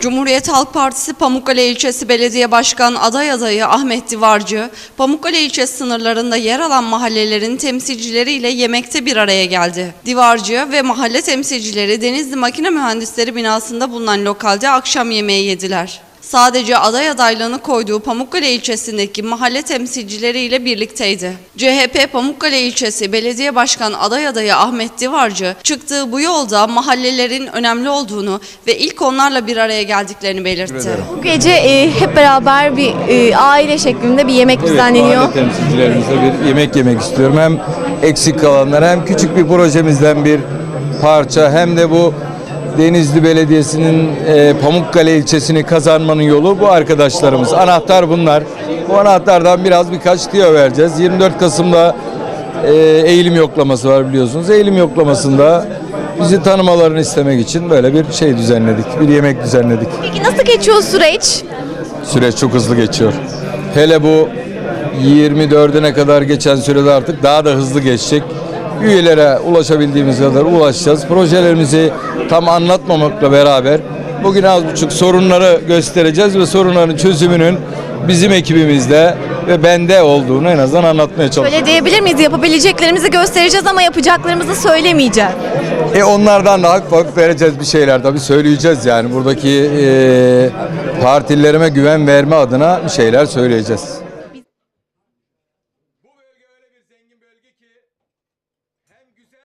Cumhuriyet Halk Partisi Pamukkale İlçesi Belediye Başkan aday adayı Ahmet Divarcı, Pamukkale ilçesi sınırlarında yer alan mahallelerin temsilcileriyle yemekte bir araya geldi. Divarcı ve mahalle temsilcileri Denizli Makine Mühendisleri binasında bulunan lokalde akşam yemeği yediler. Sadece aday adaylığını koyduğu Pamukkale ilçesindeki mahalle temsilcileriyle birlikteydi. CHP Pamukkale ilçesi belediye başkan aday adayı Ahmet Divarcı çıktığı bu yolda mahallelerin önemli olduğunu ve ilk onlarla bir araya geldiklerini belirtti. Bu gece e, hep beraber bir e, aile şeklinde bir yemek düzenleniyor. mahalle temsilcilerimizle bir yemek yemek istiyorum. Hem eksik kalanlar hem küçük bir projemizden bir parça hem de bu Denizli Belediyesi'nin e, Pamukkale ilçesini kazanmanın yolu bu arkadaşlarımız. Anahtar bunlar. Bu anahtardan biraz birkaç tiyo vereceğiz. 24 Kasım'da e, eğilim yoklaması var biliyorsunuz. Eğilim yoklamasında bizi tanımalarını istemek için böyle bir şey düzenledik. Bir yemek düzenledik. Peki nasıl geçiyor süreç? Süreç çok hızlı geçiyor. Hele bu 24'üne kadar geçen sürede artık daha da hızlı geçecek. Üyelere ulaşabildiğimiz kadar ulaşacağız. Projelerimizi tam anlatmamakla beraber bugün az buçuk sorunları göstereceğiz ve sorunların çözümünün bizim ekibimizde ve bende olduğunu en azından anlatmaya çalışacağız. Böyle diyebilir miyiz? Yapabileceklerimizi göstereceğiz ama yapacaklarımızı söylemeyeceğiz. E onlardan da hak hak vereceğiz bir şeyler tabii söyleyeceğiz yani buradaki e, partililerime güven verme adına bir şeyler söyleyeceğiz. Hem güzel